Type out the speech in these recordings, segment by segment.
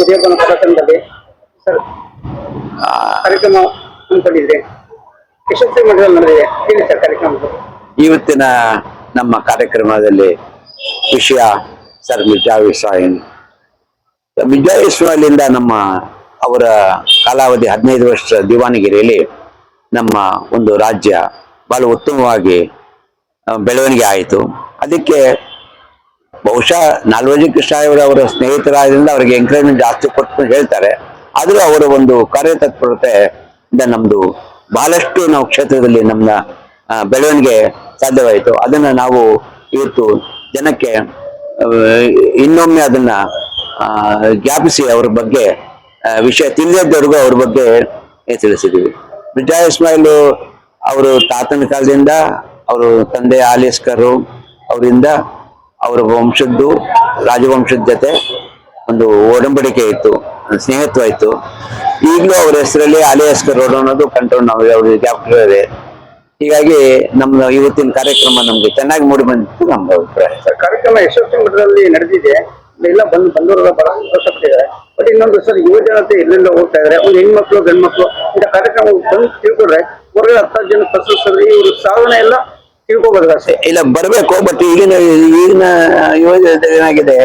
ಉದಯಪನ ಪ್ರದರ್ಶನದಲ್ಲಿ ಸರ್, ಕಾರ್ಯಕ್ರಮ ಹಮ್ಮಿಕೊಂಡಿದ್ರೆ ಯಶಸ್ವಿ ಮಟ್ಟದಲ್ಲಿ ನಡೆದಿದೆ ಹೇಳಿ ಸರ್ ಕಾರ್ಯಕ್ರಮ ಇವತ್ತಿನ ನಮ್ಮ ಕಾರ್ಯಕ್ರಮದಲ್ಲಿ ವಿಷಯ ಸರ್ ಮಿರ್ಜಾ ಇಸ್ರಾಯಿಲ್. ಮಿರ್ಜಾ ಇಸ್ರಾಯಿಲಿಂದ ನಮ್ಮ ಅವರ ಕಾಲಾವಧಿ ಹದಿನೈದು ವರ್ಷ ದಿವಾನಗಿರಿಯಲ್ಲಿ ನಮ್ಮ ಒಂದು ರಾಜ್ಯ ಬಹಳ ಉತ್ತಮವಾಗಿ ಬೆಳವಣಿಗೆ ಆಯಿತು. ಅದಕ್ಕೆ ಬಹುಶಃ ನಾಲ್ವಜಿ ಕೃಷ್ಣಾಯವರ ಅವರ ಸ್ನೇಹಿತರಾದ್ರಿಂದ ಅವರಿಗೆ ಎಂಕರೇಜ್ಮೆಂಟ್ ಜಾಸ್ತಿ ಕೊಟ್ಟು ಹೇಳ್ತಾರೆ. ಆದರೂ ಅವರ ಒಂದು ಕಾರ್ಯತತ್ಪರತೆ ಇಂದ ನಮ್ಮದು ಬಹಳಷ್ಟು ನಾವು ಕ್ಷೇತ್ರದಲ್ಲಿ ನಮ್ಮ ಬೆಳವಣಿಗೆ ಸಾಧ್ಯವಾಯಿತು. ಅದನ್ನ ನಾವು ಇವತ್ತು ಜನಕ್ಕೆ ಇನ್ನೊಮ್ಮೆ ಅದನ್ನ ಜ್ಞಾಪಿಸಿ ಅವ್ರ ಬಗ್ಗೆ ವಿಷಯ ತಿಳಿದವ್ರಿಗೂ ಅವ್ರ ಬಗ್ಗೆ ತಿಳಿಸಿದ್ದೀವಿ. ಮಿರ್ಜಾ ಇಸ್ಮಾಯಿಲ್ ಅವರು ತಾತನ ಕಾಲದಿಂದ, ಅವರು ತಂದೆ ಆಲಿಸ್ಕರು ಅವರಿಂದ ಅವರ ವಂಶದ್ದು ರಾಜವಂಶದ ಜೊತೆ ಒಂದು ಒಡಂಬಡಿಕೆ ಇತ್ತು, ಸ್ನೇಹತ್ವ ಇತ್ತು. ಈಗಲೂ ಅವ್ರ ಹೆಸರಲ್ಲಿ ಆಲಿಯಾಸ್ಕರ್ ರೋಡ್ ಅನ್ನೋದು ಕಂಟ್ರೋಲ್ ನಾವು ಅವ್ರ ಕ್ಯಾಪ್ಟರ್ ಇದೆ. ಹೀಗಾಗಿ ನಮ್ಮ ಇವತ್ತಿನ ಕಾರ್ಯಕ್ರಮ ನಮ್ಗೆ ಚೆನ್ನಾಗಿ ಮೂಡಿ ಬಂದಿತ್ತು ನಮ್ಮ ಅಭಿಪ್ರಾಯ. ಸರ್, ಕಾರ್ಯಕ್ರಮ ಯಶಸ್ವಿ ಮಟ್ಟದಲ್ಲಿ ನಡೆದಿದೆ. ಎಲ್ಲ ಬಂದು ಬಂದವರೆಲ್ಲ ಬಹಳ ಸಂತೋಷಪಟ್ಟಿದ್ದಾರೆ. ಬಟ್ ಇನ್ನೊಂದು ಸರ್ ಯುವ ಜನತೆ ಎಲ್ಲೆಲ್ಲ ಹೋಗ್ತಾ ಇದಾರೆ ಒಂದು ಹೆಣ್ಮಕ್ಳು, ಗಂಡ್ಮಕ್ಳು, ಇಂಥ ಕಾರ್ಯಕ್ರಮ ಬಂದು ತಿಳ್ಕೊಂಡ್ರೆ ಹೊರಗಡೆ ಹತ್ತಾರು ಜನ ಪ್ರಶಸ್ತಿ ಇವರು ಸಾಧನೆ ಎಲ್ಲ ತಿಳ್ಕೊಬೋದು ಅಷ್ಟೇ. ಇಲ್ಲ ಬರಬೇಕು ಬಟ್ ಈಗಿನ ಈಗಿನ ಯುವಜನತೆ ಏನಾಗಿದೆ?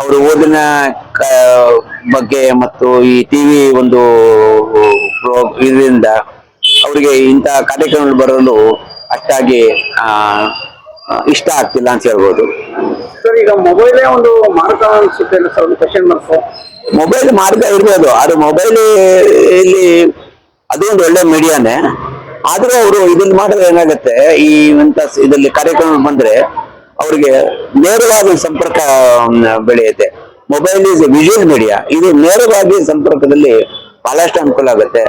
ಅವರು ಓದಿನ ಬಗ್ಗೆ ಮತ್ತು ಈ ಟಿವಿ ಒಂದು ಇದರಿಂದ ಅವರಿಗೆ ಇಂತಹ ಕಾರ್ಯಕ್ರಮಗಳು ಬರಲು ಅಷ್ಟಾಗಿ ಇಷ್ಟ ಆಗ್ತಿಲ್ಲ ಅಂತ ಹೇಳ್ಬೋದು. ಸರ್ ಈಗ ಮೊಬೈಲೇ ಒಂದು ಮಾರ್ಗ ಅನ್ಸುತ್ತೆ ಸರ್ ಒಂದು ಕ್ವಶನ್ ಮಾರ್ಕ್ ಮೊಬೈಲ್ ಮಾರ್ಗ ಇರ್ಬೋದು ಅದು ಮೊಬೈಲ್ ಇಲ್ಲಿ ಅದು ಒಂದು ಒಳ್ಳೆ ಮೀಡಿಯಾನೇ ಆದ್ರೂ ಅವರು ಇದನ್ನ ಮಾಡಿದ್ರೆ ಏನಾಗುತ್ತೆ, ಈ ಇಂತ ಇದರಲ್ಲಿ ಕಾರ್ಯಕ್ರಮ ಬಂದ್ರೆ ಅವ್ರಿಗೆ ನೇರವಾಗಿ ಸಂಪರ್ಕ ಬೆಳೆಯುತ್ತೆ. ಮೊಬೈಲ್ ಇಸ್ ವಿಜುವಲ್ ಮೀಡಿಯಾ ಇದು ನೇರವಾಗಿ ಸಂಪರ್ಕದಲ್ಲಿ ಬಹಳಷ್ಟು ಅನುಕೂಲ ಆಗುತ್ತೆ.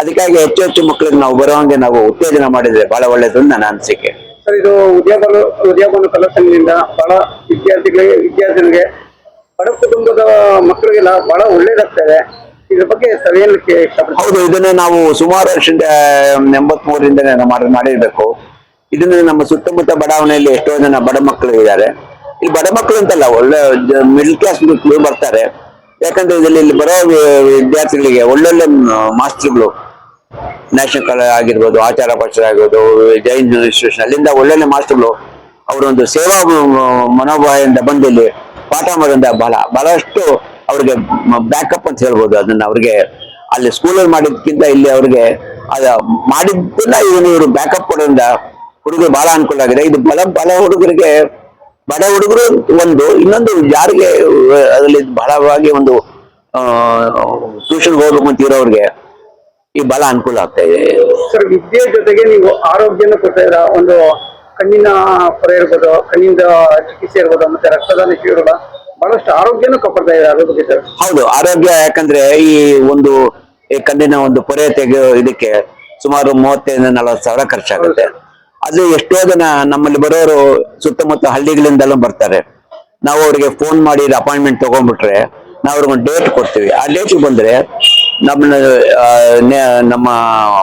ಅದಕ್ಕಾಗಿ ಹೆಚ್ಚು ಹೆಚ್ಚು ಮಕ್ಕಳಿಗೆ ನಾವು ಬರುವಂಗೆ ನಾವು ಉತ್ತೇಜನ ಮಾಡಿದ್ರೆ ಬಹಳ ಒಳ್ಳೇದು ನನ್ನ ಅನಿಸಿಕೆ. ಸರ್, ಇದು ಉದ್ಯೋಗಗಳು ಉದ್ಯೋಗವನ್ನು ಕಲಸಿನಿಂದ ಬಹಳ ವಿದ್ಯಾರ್ಥಿಗಳಿಗೆ ವಿದ್ಯಾರ್ಥಿಗಳಿಗೆ, ಬಡ ಕುಟುಂಬದ ಮಕ್ಕಳಿಗೆಲ್ಲ ಬಹಳ ಒಳ್ಳೇದಾಗ್ತದೆ ಇದ್ರ ಬಗ್ಗೆ ಸಭೆಯಲ್ಲಿ ಹೌದು, ಇದನ್ನ ನಾವು ಸುಮಾರು ವರ್ಷದಿಂದ ಎಂಬತ್ ಮಾಡಿ ಮಾಡಿರ್ಬೇಕು. ಇದನ್ನ ನಮ್ಮ ಸುತ್ತಮುತ್ತ ಬಡಾವಣೆಯಲ್ಲಿ ಎಷ್ಟೋ ಜನ ಬಡ ಮಕ್ಕಳು ಇದ್ದಾರೆ. ಇಲ್ಲಿ ಬಡ ಮಕ್ಕಳು ಅಂತಲ್ಲ, ಒಳ್ಳೆ ಮಿಡಲ್ ಕ್ಲಾಸ್ ಮಕ್ಕಳು ಬರ್ತಾರೆ. ಯಾಕಂದ್ರೆ ಇದರಲ್ಲಿ ಇಲ್ಲಿ ಬರೋ ವಿದ್ಯಾರ್ಥಿಗಳಿಗೆ ಒಳ್ಳೊಳ್ಳೆ ಮಾಸ್ಟರ್ಗಳು ನ್ಯಾಷನಲ್ ಕಾಲೇಜ್ ಆಗಿರ್ಬೋದು, ಆಚಾರ ಪಾಚಾರ ಆಗಿರ್ಬೋದು, ಜೈನ್ ಇನ್ಸ್ಟಿಟ್ಯೂಷನ್ ಅಲ್ಲಿಂದ ಒಳ್ಳೊಳ್ಳೆ ಮಾಸ್ಟರ್ಗಳು, ಅವರೊಂದು ಸೇವಾ ಮನೋಭಾವದಿಂದ ಬಂದಿಲ್ಲಿ ಪಾಠ ಮಾಡಿದ ಬಹಳ, ಬಹಳಷ್ಟು ಅವ್ರಿಗೆ ಬ್ಯಾಕಪ್ ಅಂತ ಹೇಳ್ಬೋದು. ಅದನ್ನ ಅವ್ರಿಗೆ ಅಲ್ಲಿ ಸ್ಕೂಲಲ್ಲಿ ಮಾಡಿದ್ಕಿಂತ ಇಲ್ಲಿ ಅವ್ರಿಗೆ ಅದ ಮಾಡಿದ್ದನ್ನ ಇವನು ಇವರು ಬ್ಯಾಕಪ್ ಕೊಡೋದ್ರಿಂದ ಹುಡುಗರು ಬಹಳ ಅನುಕೂಲ ಆಗಿದೆ. ಇದು ಬಲ ಬಲ ಹುಡುಗರಿಗೆ, ಬಡ ಹುಡುಗರು ಒಂದು, ಇನ್ನೊಂದು ಯಾರಿಗೆ ಅದರಲ್ಲಿ ಬಹಳವಾಗಿ ಒಂದು ಟ್ಯೂಷನ್ ಹೋಗ್ಬೇಕು ಅಂತ ಇರೋರಿಗೆ ಈ ಬಲ ಅನುಕೂಲ ಆಗ್ತಾ ಇದೆ. ಸರ್ ವಿದ್ಯೆ ಜೊತೆಗೆ ನೀವು ಆರೋಗ್ಯನ ಕೊಡ್ತಾ ಇದ್ರ ಒಂದು ಕಣ್ಣಿನ ಹೊರ ಇರ್ಬೋದು, ಕಣ್ಣಿಂದ ಚಿಕಿತ್ಸೆ ಇರ್ಬೋದು, ಮತ್ತೆ ರಕ್ತದಾನ ಶಿಬಿರಗಳ ಬಹಳಷ್ಟು ಆರೋಗ್ಯನೂ ಕಾಪಾಡ್ತಾ ಇದೆ ಅದ್ರ ಬಗ್ಗೆ ಸರ್. ಹೌದು ಆರೋಗ್ಯ ಯಾಕಂದ್ರೆ ಈ ಒಂದು ಈ ಕಣ್ಣಿನ ಒಂದು ಪೊರೆ ತೆಗೆಯೋ ಇದಕ್ಕೆ ಸುಮಾರು ಮೂವತ್ತೈದು ನಲವತ್ತು ಸಾವಿರ ಖರ್ಚಾಗುತ್ತೆ. ಅದು ಎಷ್ಟೋ ಜನ ನಮ್ಮಲ್ಲಿ ಬರೋರು ಸುತ್ತಮುತ್ತ ಹಳ್ಳಿಗಳಿಂದಲೂ ಬರ್ತಾರೆ. ನಾವು ಅವರಿಗೆ ಫೋನ್ ಮಾಡಿ ಅಪಾಯಿಂಟ್ಮೆಂಟ್ ತಗೊಂಡ್ಬಿಟ್ರೆ ನಾವು ಅವ್ರಿಗೆ ಒಂದು ಡೇಟ್ ಕೊಡ್ತೀವಿ. ಆ ಡೇಟ್ಗೆ ಬಂದ್ರೆ ನಮ್ಮನ್ನ ನಮ್ಮ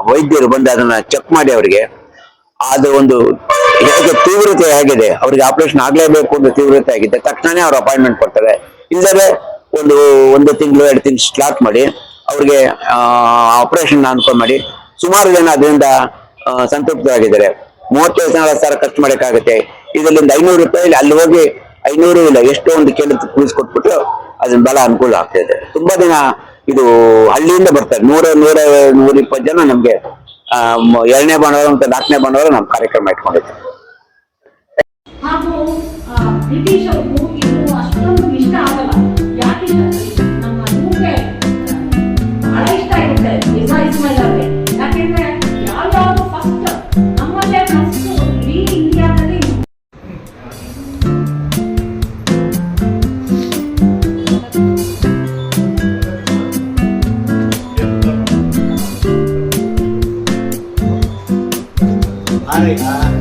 ವೈದ್ಯರು ಬಂದು ಅದನ್ನ ಚೆಕ್ ಮಾಡಿ ಅವರಿಗೆ. ಅದು ಒಂದು ಹೇಗೆ ತೀವ್ರತೆ ಆಗಿದೆ. ಅವ್ರಿಗೆ ಆಪರೇಷನ್ ಆಗ್ಲೇಬೇಕು ಅಂತ ತೀವ್ರತೆ ಆಗಿದೆ. ತಕ್ಷಣನೇ ಅವ್ರು ಅಪಾಯಿಂಟ್ಮೆಂಟ್ ಕೊಡ್ತಾರೆ. ಇಲ್ಲದೆ ಒಂದು ಒಂದು ತಿಂಗಳು, ಎರಡು ತಿಂಗಳು ಸ್ಲಾಟ್ ಮಾಡಿ ಅವ್ರಿಗೆ ಆಪರೇಷನ್ ಅನುಕೂಲ ಮಾಡಿ ಸುಮಾರು ಜನ ಅದರಿಂದ ಸಂತೃಪ್ತರಾಗಿದ್ದಾರೆ. ಮೂವತ್ತೈದು ಸಾವಿರ ಸಾವಿರ ಖರ್ಚು ಮಾಡೋಕ್ಕಾಗುತ್ತೆ. ಇದರಿಂದ ಐನೂರು ರೂಪಾಯಿ ಅಲ್ಲಿ ಹೋಗಿ ಐನೂರು ಇಲ್ಲ, ಎಷ್ಟೋ ಒಂದು ಕೇಳಿ ಕೊಟ್ಬಿಟ್ಟು ಅದನ್ನ ಬಲ ಅನುಕೂಲ ಆಗ್ತಿದೆ ತುಂಬಾ ದಿನ ಇದು ಹಳ್ಳಿಯಿಂದ ಬರ್ತಾರೆ. ನೂರ ನೂರ ನೂರ ಇಪ್ಪತ್ತು ಜನ ನಮ್ಗೆ ಎರಡನೇ ಭಾನುವಾರ ಮತ್ತೆ ನಾಲ್ಕನೇ ಭಾನುವಾರ ನಮ್ಮ ಕಾರ್ಯಕ್ರಮ ಇಟ್ಕೊಂಡಿದ್ದೀವಿ ಹಾಗೂ ಆ, ಬ್ರಿಟಿಷರಿಗೂ ಇದು ಅಷ್ಟೊಂದು ಇಷ್ಟ ಆಗಲ್ಲ ಯಾಕೆಂದ್ರೆ ನಮ್ಮ ಇವ್ರಿಗೆ ಬಹಳ ಇಷ್ಟ ಆಗುತ್ತೆ ಮಿರ್ಜಾ ಇಸ್ಮಾಯಿಲ್ ಅವ್ರಿಗೆ ಯಾಕೆಂದ್ರೆ ಯಾವ್ಯಾವ್ದು ಫಸ್ಟ್ ನಮ್ಮಲ್ಲೇ ಫಸ್ಟ್ ಇಡೀ ಇಂಡಿಯಾದಲ್ಲಿ ಸರ್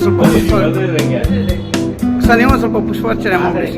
ಸ್ವಲ್ಪ ಪುಷ್ಪ ಸರ್ ನೀವು ಸ್ವಲ್ಪ ಪುಷ್ಪಾರ್ಚನೆ ಮಾಡಿ